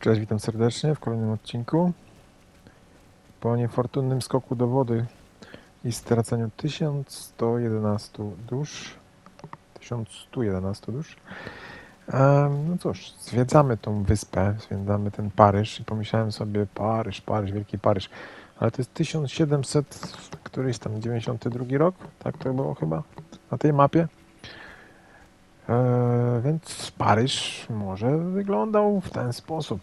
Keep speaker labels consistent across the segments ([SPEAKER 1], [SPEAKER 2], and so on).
[SPEAKER 1] Cześć, witam serdecznie w kolejnym odcinku. Po niefortunnym skoku do wody i straceniu 1111 dusz, 1111 dusz, no cóż, zwiedzamy tą wyspę, zwiedzamy ten Paryż i pomyślałem sobie, Paryż, Paryż, Wielki Paryż, ale to jest 1700, któryś tam 92 rok, tak to było chyba na tej mapie. E, więc Paryż może wyglądał w ten sposób.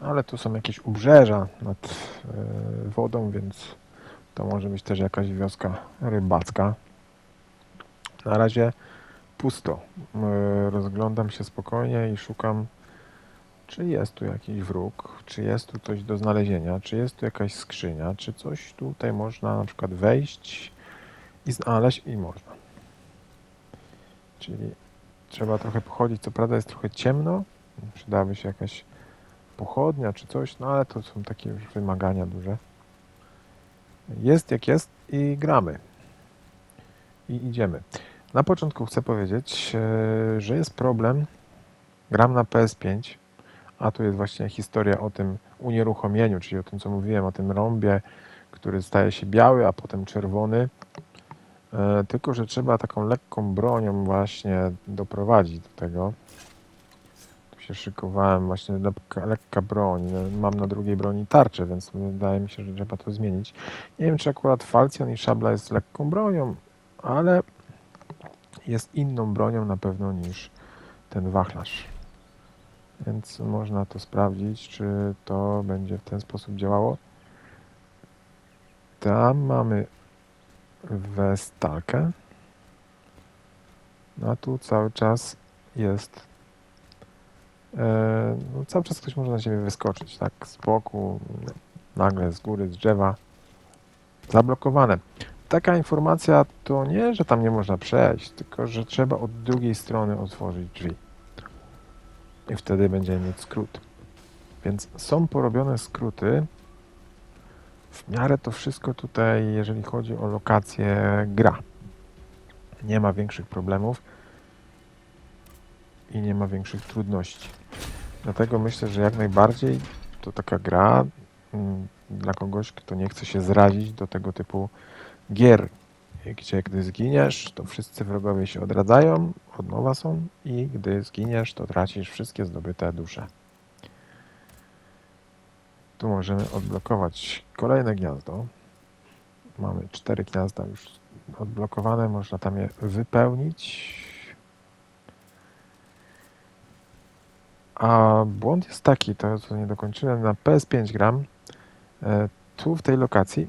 [SPEAKER 1] Ale tu są jakieś obrzeża nad e, wodą, więc to może być też jakaś wioska rybacka. Na razie pusto. E, rozglądam się spokojnie i szukam, czy jest tu jakiś wróg, czy jest tu coś do znalezienia, czy jest tu jakaś skrzynia, czy coś tutaj można na przykład wejść i znaleźć i można. Czyli trzeba trochę pochodzić. Co prawda jest trochę ciemno. Przydałaby się jakaś pochodnia czy coś, no ale to są takie już wymagania duże. Jest jak jest i gramy. I idziemy. Na początku chcę powiedzieć, e, że jest problem. Gram na PS5, a tu jest właśnie historia o tym unieruchomieniu, czyli o tym, co mówiłem, o tym rąbie, który staje się biały, a potem czerwony. E, Tylko, że trzeba taką lekką bronią właśnie doprowadzić do tego. Tu się szykowałem właśnie lekka, lekka broń. E, Mam na drugiej broni tarczę, więc wydaje mi się, że trzeba to zmienić. Nie wiem, czy akurat falcjon i szabla jest lekką bronią, ale jest inną bronią na pewno niż ten wachlarz. Więc można to sprawdzić, czy to będzie w ten sposób działało. Tam mamy Westalkę. No a tu cały czas jest. E, no cały czas ktoś może na siebie wyskoczyć, tak? Z boku, nagle z góry, z drzewa. Zablokowane. Taka informacja to nie, że tam nie można przejść, tylko że trzeba od drugiej strony otworzyć drzwi. I wtedy będziemy mieć skrót. Więc są porobione skróty, w miarę to wszystko tutaj, jeżeli chodzi o lokację, gra. Nie ma większych problemów i nie ma większych trudności. Dlatego myślę, że jak najbardziej to taka gra mm, dla kogoś, kto nie chce się zrazić do tego typu gier, gdzie gdy zginiesz, to wszyscy wrogowie się odradzają, od nowa są i gdy zginiesz, to tracisz wszystkie zdobyte dusze. Tu możemy odblokować kolejne gniazdo. Mamy cztery gniazda już odblokowane, można tam je wypełnić. A błąd jest taki, to co nie dokończyłem, na PS5 gram. E, Tu w tej lokacji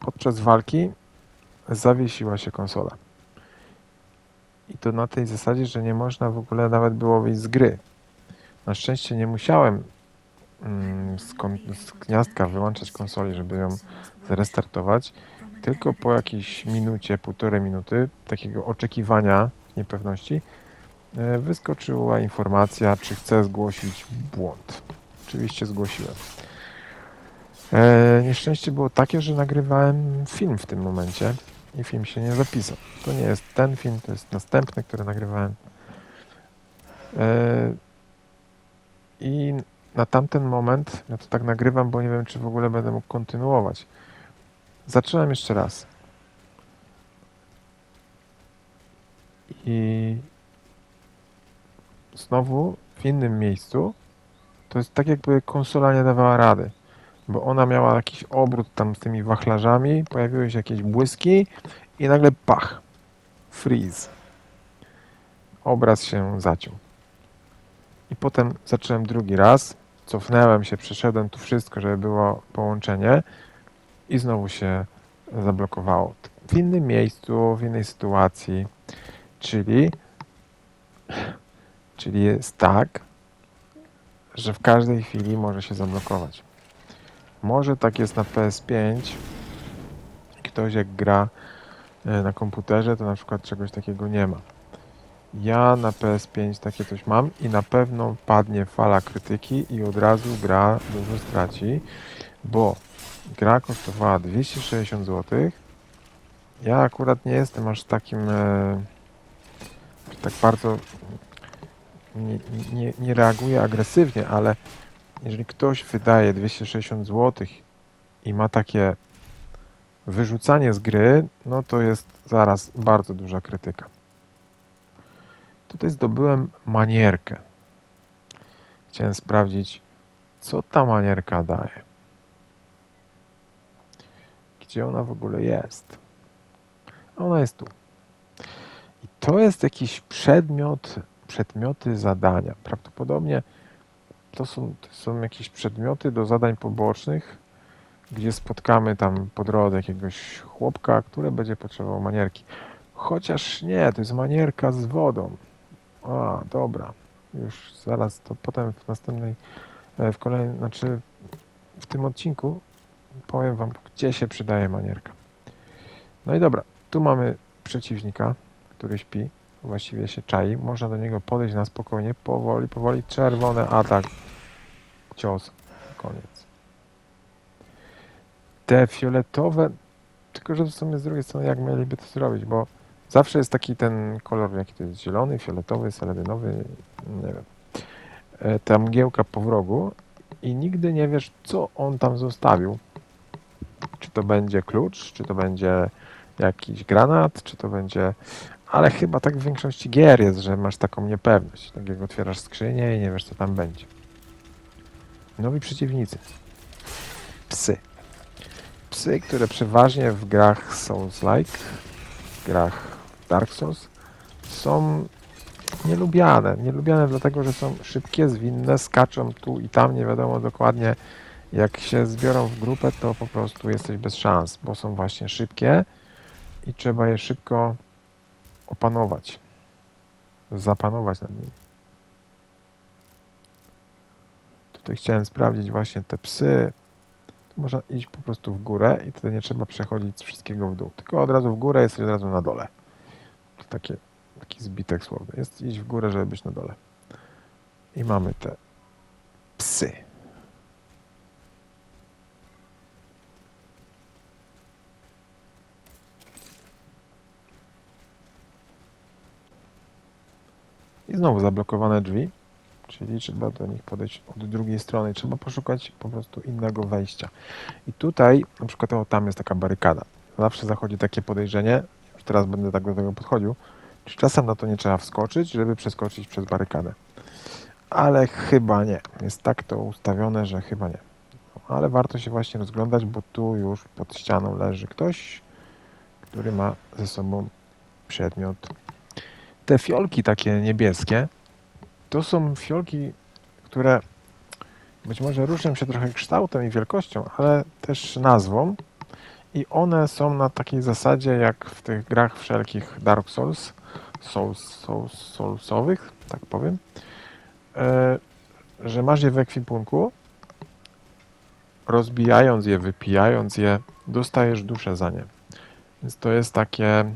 [SPEAKER 1] podczas walki zawiesiła się konsola. I to na tej zasadzie, że nie można w ogóle nawet było wyjść z gry. Na szczęście nie musiałem z, kon- z gniazdka wyłączać konsoli, żeby ją zrestartować, tylko po jakiejś minucie, półtorej minuty takiego oczekiwania, niepewności, e, wyskoczyła informacja, czy chcę zgłosić błąd. Oczywiście zgłosiłem. E, nieszczęście było takie, że nagrywałem film w tym momencie i film się nie zapisał. To nie jest ten film, to jest następny, który nagrywałem. E, I na tamten moment, ja to tak nagrywam, bo nie wiem, czy w ogóle będę mógł kontynuować. Zaczynam jeszcze raz. I znowu w innym miejscu to jest tak, jakby konsola nie dawała rady, bo ona miała jakiś obrót tam z tymi wachlarzami, pojawiły się jakieś błyski i nagle pach, freeze. Obraz się zaciął. I potem zacząłem drugi raz, cofnąłem się, przeszedłem tu wszystko, żeby było połączenie i znowu się zablokowało. W innym miejscu, w innej sytuacji, czyli, czyli jest tak, że w każdej chwili może się zablokować. Może tak jest na PS5. Ktoś jak gra e, na komputerze, to na przykład czegoś takiego nie ma. Ja na PS5 takie coś mam i na pewno padnie fala krytyki i od razu gra dużo straci, bo gra kosztowała 260 zł. Ja akurat nie jestem aż takim e, tak bardzo nie, nie, nie reaguje agresywnie, ale jeżeli ktoś wydaje 260 zł i ma takie wyrzucanie z gry, no to jest zaraz bardzo duża krytyka. Tutaj zdobyłem manierkę. Chciałem sprawdzić, co ta manierka daje. Gdzie ona w ogóle jest? Ona jest tu. I to jest jakiś przedmiot, przedmioty zadania. Prawdopodobnie to są, to są jakieś przedmioty do zadań pobocznych, gdzie spotkamy tam po drodze jakiegoś chłopka, który będzie potrzebował manierki. Chociaż nie, to jest manierka z wodą. A, dobra. Już zaraz to potem w następnej, e, w kolejnym, znaczy w tym odcinku powiem wam, gdzie się przydaje manierka. No i dobra, tu mamy przeciwnika, który śpi, właściwie się czai. Można do niego podejść na spokojnie, powoli, powoli. Czerwony atak, cios, koniec. Te fioletowe, tylko że w sumie z drugiej strony, jak mieliby to zrobić, bo zawsze jest taki ten kolor, jaki to jest zielony, fioletowy, seledynowy, nie wiem. E, Ta mgiełka po wrogu i nigdy nie wiesz, co on tam zostawił. Czy to będzie klucz, czy to będzie jakiś granat, czy to będzie... Ale chyba tak w większości gier jest, że masz taką niepewność. Tak jak otwierasz skrzynię i nie wiesz, co tam będzie. Nowi przeciwnicy. Psy. Psy, które przeważnie w grach Souls-like, w grach Dark Souls są nielubiane. Nielubiane dlatego, że są szybkie, zwinne, skaczą tu i tam, nie wiadomo dokładnie jak się zbiorą w grupę, to po prostu jesteś bez szans, bo są właśnie szybkie i trzeba je szybko opanować. Zapanować nad nimi. Tutaj chciałem sprawdzić właśnie te psy. Tu można iść po prostu w górę i wtedy nie trzeba przechodzić wszystkiego w dół. Tylko od razu w górę jest od razu na dole. Takie, taki zbitek słowny. Jest iść w górę, żeby być na dole. I mamy te psy. I znowu zablokowane drzwi, czyli trzeba do nich podejść od drugiej strony. Trzeba poszukać po prostu innego wejścia. I tutaj, na przykład o, tam jest taka barykada. Zawsze zachodzi takie podejrzenie, teraz będę tak do tego podchodził, czy czasem na to nie trzeba wskoczyć, żeby przeskoczyć przez barykadę. Ale chyba nie. Jest tak to ustawione, że chyba nie. Ale warto się właśnie rozglądać, bo tu już pod ścianą leży ktoś, który ma ze sobą przedmiot te fiolki takie niebieskie, to są fiolki, które być może różnią się trochę kształtem i wielkością, ale też nazwą. I one są na takiej zasadzie, jak w tych grach wszelkich Dark Souls, Souls, Souls Soulsowych, tak powiem, e, że masz je w ekwipunku, rozbijając je, wypijając je, dostajesz duszę za nie. Więc to jest takie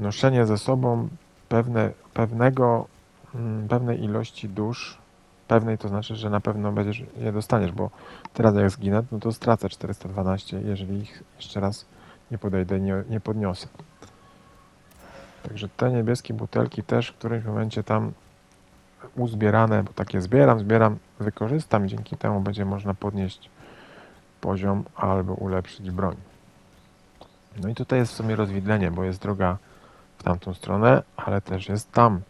[SPEAKER 1] noszenie ze sobą pewne, pewnego, mm, pewnej ilości dusz, pewnej to znaczy, że na pewno będziesz je dostaniesz, bo teraz jak zginę, no to stracę 412, jeżeli ich jeszcze raz nie podejdę, nie, nie podniosę. Także te niebieskie butelki też w którymś momencie tam uzbierane, bo takie zbieram, zbieram, wykorzystam dzięki temu będzie można podnieść poziom albo ulepszyć broń. No i tutaj jest w sumie rozwidlenie, bo jest droga w tamtą stronę, ale też jest tam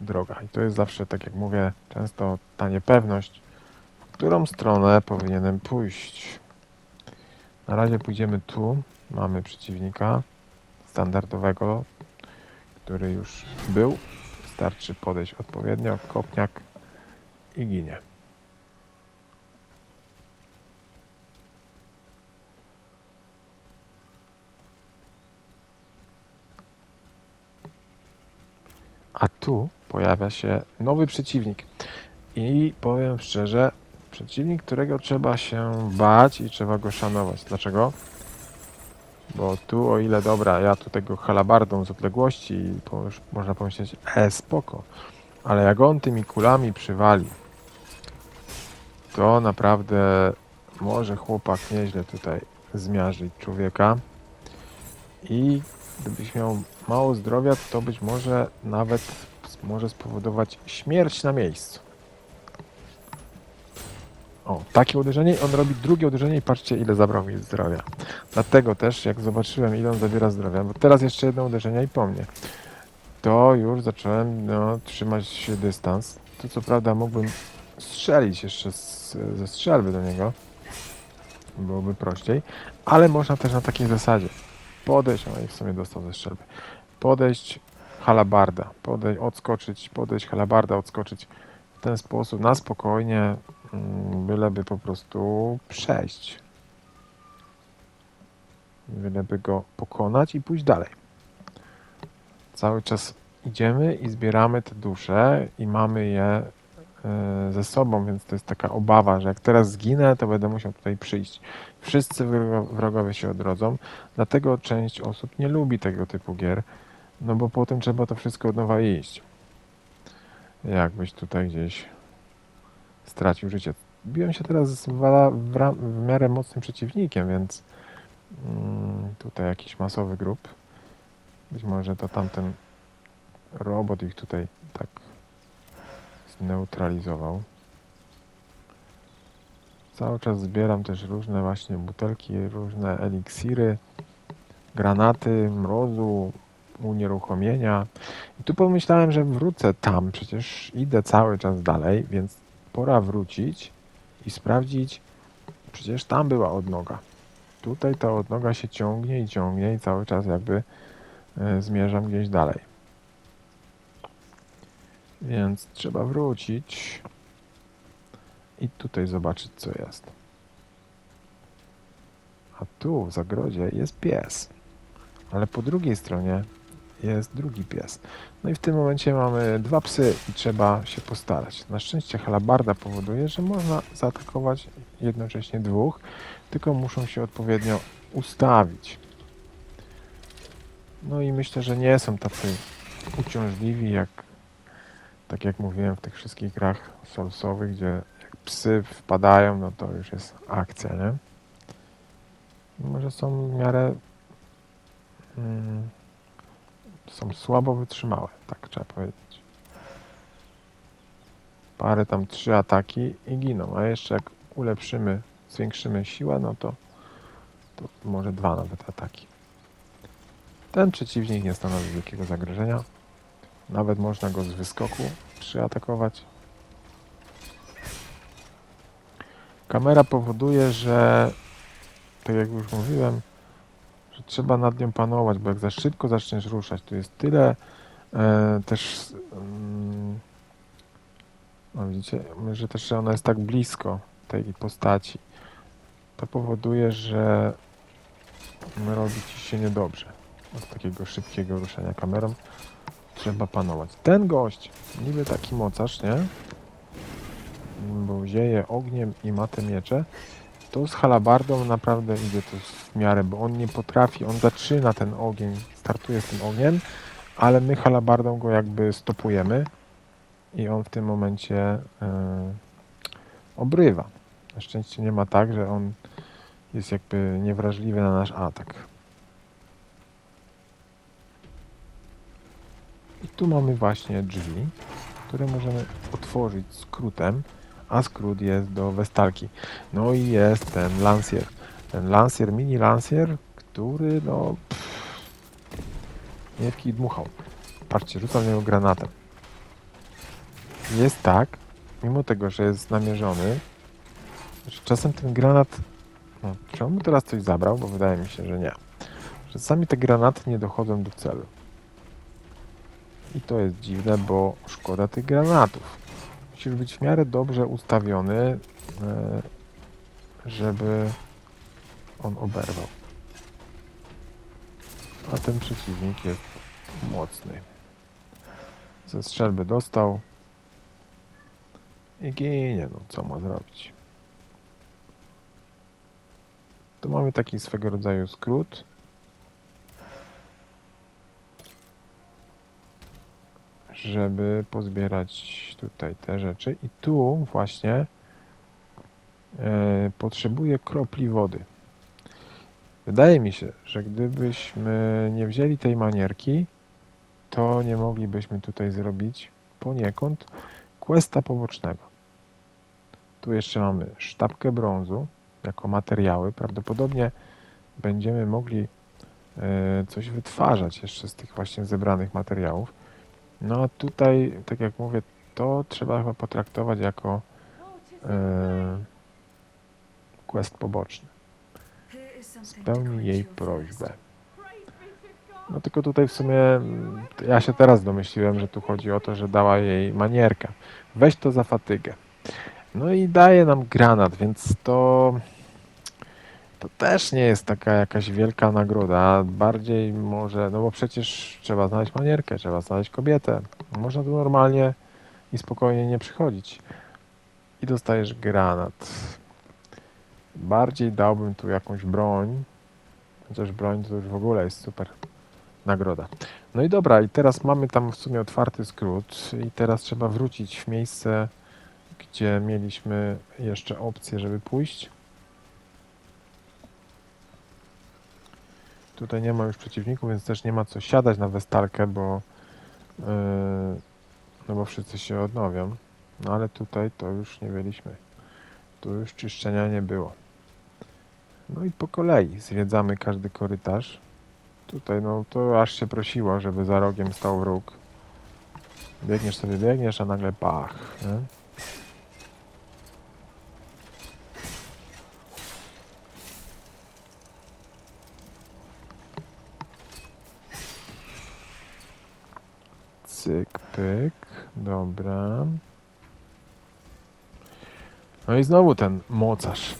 [SPEAKER 1] droga. I to jest zawsze, tak jak mówię, często ta niepewność, w którą stronę powinienem pójść. Na razie pójdziemy tu. Mamy przeciwnika standardowego, który już był. Wystarczy podejść odpowiednio, kopniak i ginie. A tu pojawia się nowy przeciwnik. I powiem szczerze, przeciwnik, którego trzeba się bać i trzeba go szanować. Dlaczego? Bo tu, o ile dobra, ja tu tego halabardą z odległości już można pomyśleć, e, spoko. Ale jak on tymi kulami przywali, to naprawdę może chłopak nieźle tutaj zmiażdżyć człowieka. I gdybyś miał mało zdrowia, to być może nawet może spowodować śmierć na miejscu. O, takie uderzenie on robi drugie uderzenie i patrzcie ile zabrał mi zdrowia. Dlatego też jak zobaczyłem ile on zabiera zdrowia, bo teraz jeszcze jedno uderzenie i po mnie, to już zacząłem no, trzymać dystans. Tu co prawda mógłbym strzelić jeszcze z, ze strzelby do niego, byłoby prościej, ale można też na takiej zasadzie podejść, o i w sumie dostał ze strzelby, podejść halabarda, podejść, odskoczyć, podejść halabarda, odskoczyć w ten sposób na spokojnie, mm, byleby po prostu przejść. Byleby go pokonać i pójść dalej. Cały czas idziemy i zbieramy te dusze i mamy je e, ze sobą, więc to jest taka obawa, że jak teraz zginę, to będę musiał tutaj przyjść. Wszyscy wrogo- wrogowie się odrodzą, dlatego część osób nie lubi tego typu gier, no bo potem trzeba to wszystko od nowa iść. Jakbyś tutaj gdzieś stracił życie. Biłem się teraz z wala, w, w miarę mocnym przeciwnikiem, więc mm, tutaj jakiś masowy grup. Być może to tamten robot ich tutaj tak zneutralizował. Cały czas zbieram też różne właśnie butelki, różne eliksiry, granaty, mrozu, unieruchomienia. I tu pomyślałem, że wrócę tam, przecież idę cały czas dalej, więc pora wrócić i sprawdzić, przecież tam była odnoga. Tutaj ta odnoga się ciągnie i ciągnie i cały czas jakby e, zmierzam gdzieś dalej. Więc trzeba wrócić i tutaj zobaczyć, co jest. A tu w zagrodzie jest pies, ale po drugiej stronie jest drugi pies. No i w tym momencie mamy dwa psy i trzeba się postarać. Na szczęście halabarda powoduje, że można zaatakować jednocześnie dwóch, tylko muszą się odpowiednio ustawić. No i myślę, że nie są tacy uciążliwi jak tak jak mówiłem w tych wszystkich grach solsowych, gdzie jak psy wpadają, no to już jest akcja, nie? Może są w miarę mm, są słabo wytrzymałe, tak trzeba powiedzieć. Parę tam trzy ataki i giną, a jeszcze jak ulepszymy, zwiększymy siłę, no to, to może dwa nawet ataki. Ten przeciwnik nie stanowi wielkiego zagrożenia. Nawet można go z wyskoku przyatakować. Kamera powoduje, że tak jak już mówiłem, trzeba nad nią panować, bo jak za szybko zaczniesz ruszać, to jest tyle e, też mm, no widzicie, że też ona jest tak blisko tej postaci. To powoduje, że robi ci się niedobrze od takiego szybkiego ruszania kamerą trzeba panować. Ten gość, niby taki mocarz, nie? Bo zieje ogniem i ma te miecze, to z halabardą naprawdę idzie to w miarę, bo on nie potrafi, on zaczyna ten ogień, startuje z tym ogniem, ale my halabardą go jakby stopujemy i on w tym momencie e, obrywa. Na szczęście nie ma tak, że on jest jakby niewrażliwy na nasz atak. I tu mamy właśnie drzwi, które możemy otworzyć skrótem, a skrót jest do Westalki. No i jest ten Lancier. Ten Lancier, mini Lancier, który no... Pff, nie dmuchał. Patrzcie, rzucam niego granatem. Jest tak, mimo tego, że jest namierzony, że czasem ten granat... No, czy on mu teraz coś zabrał? Bo wydaje mi się, że nie. Czasami te granaty nie dochodzą do celu. I to jest dziwne, bo szkoda tych granatów. Musisz być w miarę dobrze ustawiony, e, żeby on oberwał. A ten przeciwnik jest mocny. Ze strzelby dostał i ginie. No co ma zrobić? Tu mamy taki swego rodzaju skrót. Żeby pozbierać tutaj te rzeczy. I tu właśnie e, potrzebuję kropli wody. Wydaje mi się, że gdybyśmy nie wzięli tej manierki, to nie moglibyśmy tutaj zrobić poniekąd questa pobocznego. Tu jeszcze mamy sztabkę brązu jako materiały. Prawdopodobnie będziemy mogli e, coś wytwarzać jeszcze z tych właśnie zebranych materiałów. No a tutaj, tak jak mówię, to trzeba chyba potraktować jako e, quest poboczny. Spełni jej prośbę. No tylko tutaj w sumie mm, ja się teraz domyśliłem, że tu chodzi o to, że dała jej manierkę. Weź to za fatygę. No i daje nam granat, więc to to też nie jest taka jakaś wielka nagroda. Bardziej może, no bo przecież trzeba znaleźć manierkę, trzeba znaleźć kobietę. Można tu normalnie i spokojnie nie przychodzić. I dostajesz granat. Bardziej dałbym tu jakąś broń. Chociaż broń to już w ogóle jest super nagroda. No i dobra, i teraz mamy tam w sumie otwarty skrót i teraz trzeba wrócić w miejsce, gdzie mieliśmy jeszcze opcję, żeby pójść. Tutaj nie ma już przeciwników, więc też nie ma co siadać na westalkę, bo yy, no bo wszyscy się odnowią. No ale tutaj to już nie byliśmy. Tu już czyszczenia nie było. No i po kolei zwiedzamy każdy korytarz. Tutaj no to aż się prosiło, żeby za rogiem stał wróg. Biegniesz sobie, biegniesz, a nagle pach. Nie? Cyk, pyk. Dobra. No i znowu ten mocarz.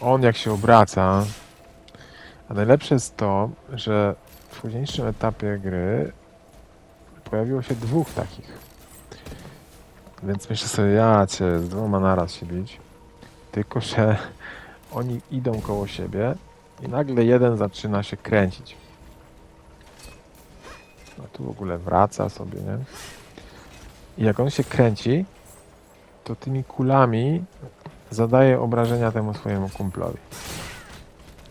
[SPEAKER 1] On jak się obraca. A najlepsze jest to, że w późniejszym etapie gry pojawiło się dwóch takich. Więc myślę sobie, ja cię z dwoma naraz się bić. Tylko, że oni idą koło siebie i nagle jeden zaczyna się kręcić. A tu w ogóle wraca sobie, nie? I jak on się kręci, to tymi kulami zadaje obrażenia temu swojemu kumplowi.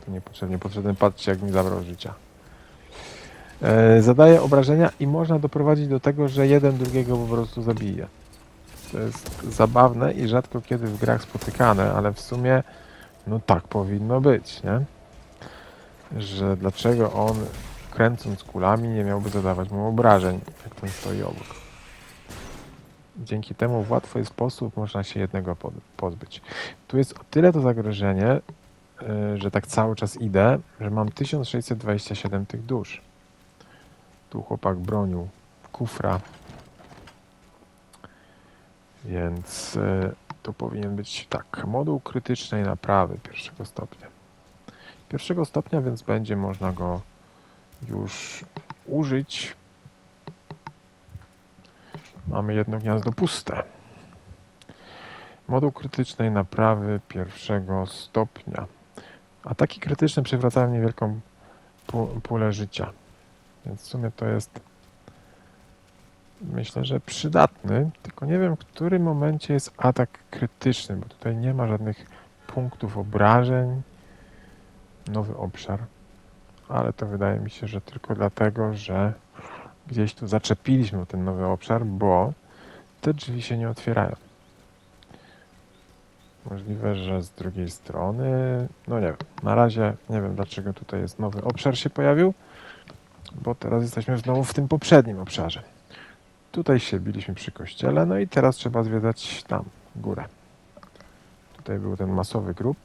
[SPEAKER 1] To niepotrzebnie, potrzebny patrzcie jak mi zabrał życia. E, zadaje obrażenia i można doprowadzić do tego, że jeden drugiego po prostu zabije. To jest zabawne i rzadko kiedy w grach spotykane, ale w sumie no tak powinno być, nie? Że dlaczego on kręcąc kulami nie miałby zadawać mu obrażeń, jak ten stoi obok. Dzięki temu w łatwy sposób można się jednego pozbyć. Tu jest o tyle to zagrożenie, yy, że tak cały czas idę, że mam 1627 tych dusz. Tu chłopak bronił kufra. Więc yy, to powinien być tak. Moduł krytycznej naprawy pierwszego stopnia. Pierwszego stopnia, więc będzie można go już użyć. Mamy jedno gniazdo puste. Moduł krytycznej naprawy pierwszego stopnia. Ataki krytyczne przywracają niewielką pu- pulę życia. Więc w sumie to jest myślę, że przydatny, tylko nie wiem, w którym momencie jest atak krytyczny, bo tutaj nie ma żadnych punktów obrażeń. Nowy obszar ale to wydaje mi się, że tylko dlatego, że gdzieś tu zaczepiliśmy ten nowy obszar, bo te drzwi się nie otwierają. Możliwe, że z drugiej strony, no nie wiem, na razie nie wiem dlaczego tutaj jest nowy obszar się pojawił, bo teraz jesteśmy znowu w tym poprzednim obszarze. Tutaj się biliśmy przy kościele, no i teraz trzeba zwiedzać tam, górę. Tutaj był ten masowy grób,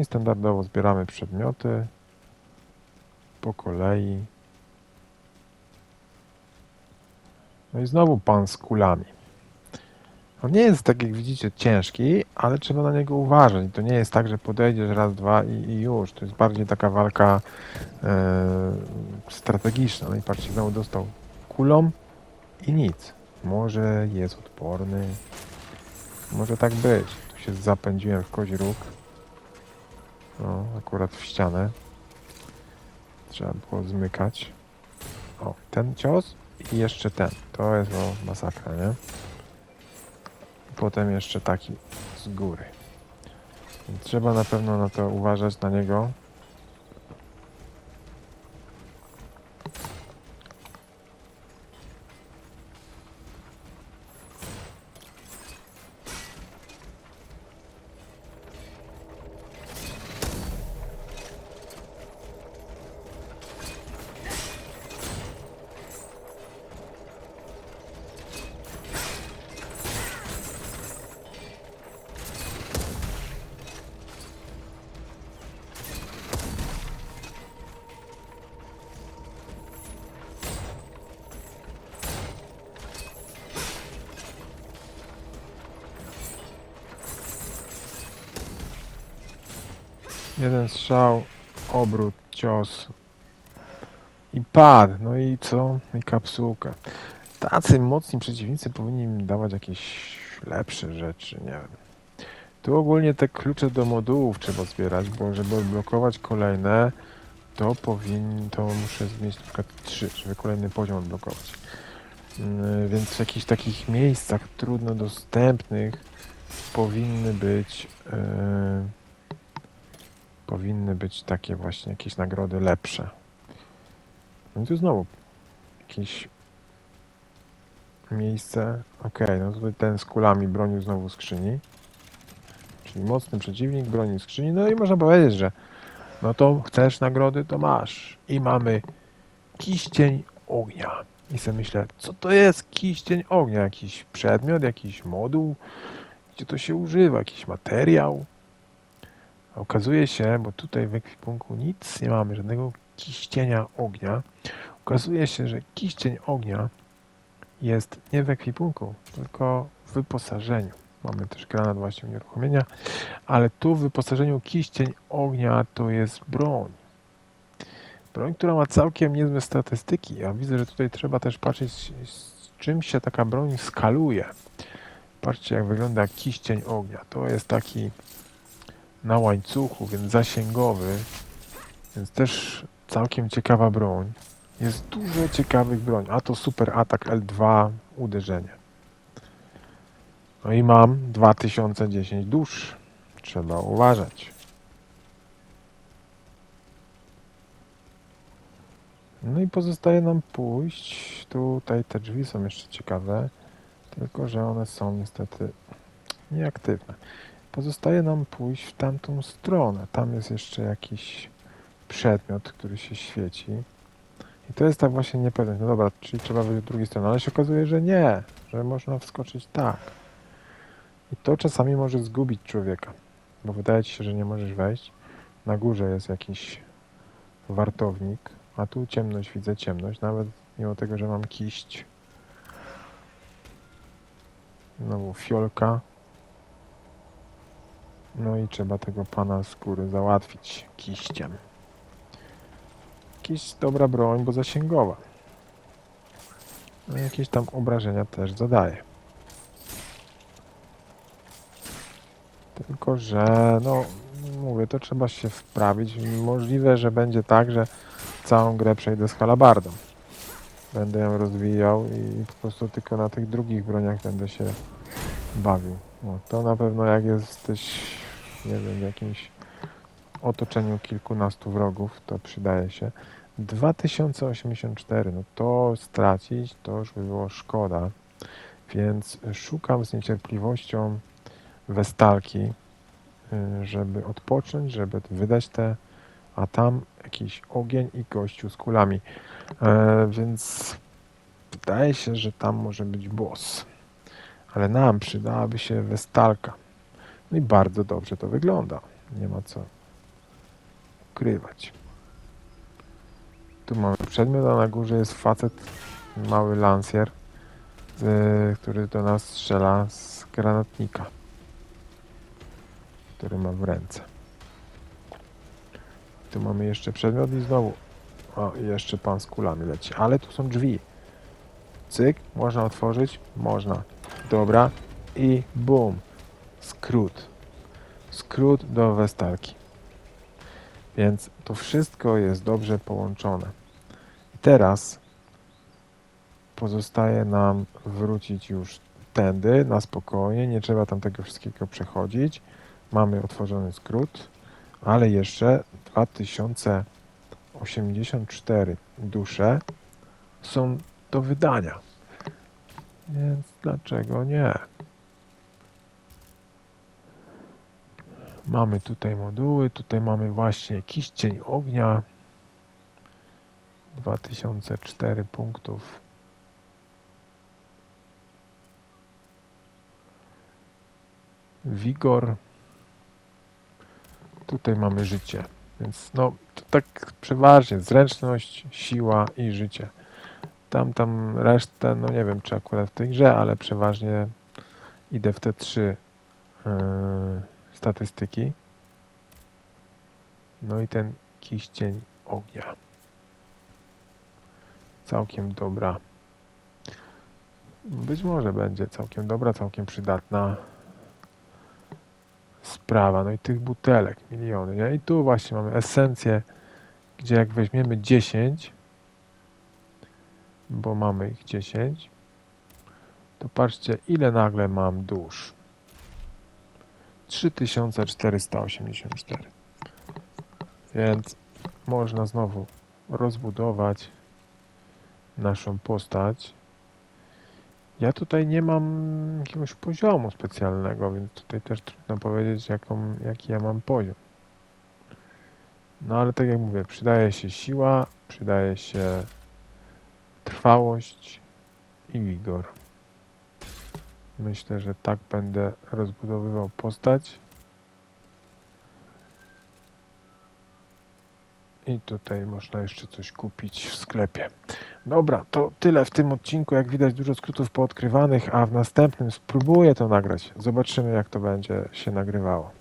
[SPEAKER 1] I standardowo zbieramy przedmioty po kolei. No i znowu pan z kulami. On nie jest tak jak widzicie ciężki, ale trzeba na niego uważać. To nie jest tak, że podejdziesz raz, dwa i, i już. To jest bardziej taka walka e, strategiczna. No i patrzcie, znowu dostał kulą i nic. Może jest odporny. Może tak być. Tu się zapędziłem w kozi róg. No, akurat w ścianę. Trzeba było zmykać. O, ten cios i jeszcze ten. To jest no, masakra, nie? Potem jeszcze taki z góry. Trzeba na pewno na to uważać na niego. Jeden strzał, obrót, cios i pad. No i co? I kapsułka. Tacy mocni przeciwnicy powinni im dawać jakieś lepsze rzeczy, nie wiem. Tu ogólnie te klucze do modułów trzeba zbierać, bo żeby odblokować kolejne, to powinni, to muszę mieć na przykład trzy, żeby kolejny poziom odblokować. Yy, Więc w jakichś takich miejscach trudno dostępnych powinny być yy, powinny być takie właśnie jakieś nagrody lepsze. No i tu znowu jakieś miejsce. Okej, no tutaj ten z kulami bronił znowu skrzyni. Czyli mocny przeciwnik bronił skrzyni. No i można powiedzieć, że no to chcesz nagrody, to masz. I mamy kiścień ognia. I sobie myślę, co to jest kiścień ognia? Jakiś przedmiot, jakiś moduł? Gdzie to się używa? Jakiś materiał? Okazuje się, bo tutaj w ekwipunku nic nie mamy, żadnego kiścienia ognia. Okazuje się, że kiścień ognia jest nie w ekwipunku, tylko w wyposażeniu. Mamy też granat właśnie unieruchomienia, ale tu w wyposażeniu kiścień ognia to jest broń. Broń, która ma całkiem niezłe statystyki. Ja widzę, że tutaj trzeba też patrzeć, z czym się taka broń skaluje. Patrzcie, jak wygląda kiścień ognia. To jest taki na łańcuchu, więc zasięgowy, więc też całkiem ciekawa broń. Jest dużo ciekawych broń, a to super atak L2, uderzenie. No i mam 2010 dusz. Trzeba uważać. No i pozostaje nam pójść. Tutaj te drzwi są jeszcze ciekawe, tylko że one są niestety nieaktywne. Pozostaje nam pójść w tamtą stronę. Tam jest jeszcze jakiś przedmiot, który się świeci. I to jest tak właśnie niepewność. No dobra, czyli trzeba wyjść z drugiej strony, ale się okazuje, że nie, że można wskoczyć tak. I to czasami może zgubić człowieka, bo wydaje ci się, że nie możesz wejść. Na górze jest jakiś wartownik, a tu ciemność, widzę ciemność, nawet mimo tego, że mam kiść. Znowu fiolka. No i trzeba tego pana z góry załatwić kiściem. Jakiś dobra broń, bo zasięgowa. No jakieś tam obrażenia też zadaje. Tylko, że no mówię, to trzeba się wprawić. Możliwe, że będzie tak, że całą grę przejdę z halabardą. Będę ją rozwijał i po prostu tylko na tych drugich broniach będę się bawił. No, to na pewno jak jesteś, nie wiem, w jakimś otoczeniu kilkunastu wrogów, to przydaje się. 2084, no to stracić to już by było szkoda. Więc szukam z niecierpliwością Westalki, y, żeby odpocząć, żeby wydać te, a tam jakiś ogień i gościu z kulami. E, więc wydaje się, że tam może być boss. Ale nam przydałaby się Westalka. No i bardzo dobrze to wygląda. Nie ma co ukrywać. Tu mamy przedmiot, a na górze jest facet, mały lancier, który do nas strzela z granatnika, który ma w ręce. Tu mamy jeszcze przedmiot i znowu, o, jeszcze pan z kulami leci, ale tu są drzwi. Cyk, można otworzyć? Można. Dobra. I bum. Skrót. Skrót do Westalki. Więc to wszystko jest dobrze połączone. Teraz pozostaje nam wrócić już tędy na spokojnie, nie trzeba tam tego wszystkiego przechodzić. Mamy otworzony skrót, ale jeszcze 2084 dusze są do wydania. Więc dlaczego nie? Mamy tutaj moduły, tutaj mamy właśnie jakiś cień ognia. 2004 punktów. Wigor. Tutaj mamy życie. Więc no, to tak przeważnie zręczność, siła i życie. Tam, tam resztę, no nie wiem czy akurat w tej grze, ale przeważnie idę w te trzy yy, statystyki. No i ten kiścień ognia. Całkiem dobra. Być może będzie całkiem dobra, całkiem przydatna sprawa. No i tych butelek miliony. Nie? I tu właśnie mamy esencję, gdzie jak weźmiemy 10, bo mamy ich 10, to patrzcie, ile nagle mam dusz. 3484. Więc można znowu rozbudować naszą postać. Ja tutaj nie mam jakiegoś poziomu specjalnego, więc tutaj też trudno powiedzieć, jaką, jaki ja mam poziom. No ale tak jak mówię, przydaje się siła, przydaje się trwałość i wigor. Myślę, że tak będę rozbudowywał postać. I tutaj można jeszcze coś kupić w sklepie. Dobra, to tyle w tym odcinku. Jak widać, dużo skrótów poodkrywanych, a w następnym spróbuję to nagrać. Zobaczymy, jak to będzie się nagrywało.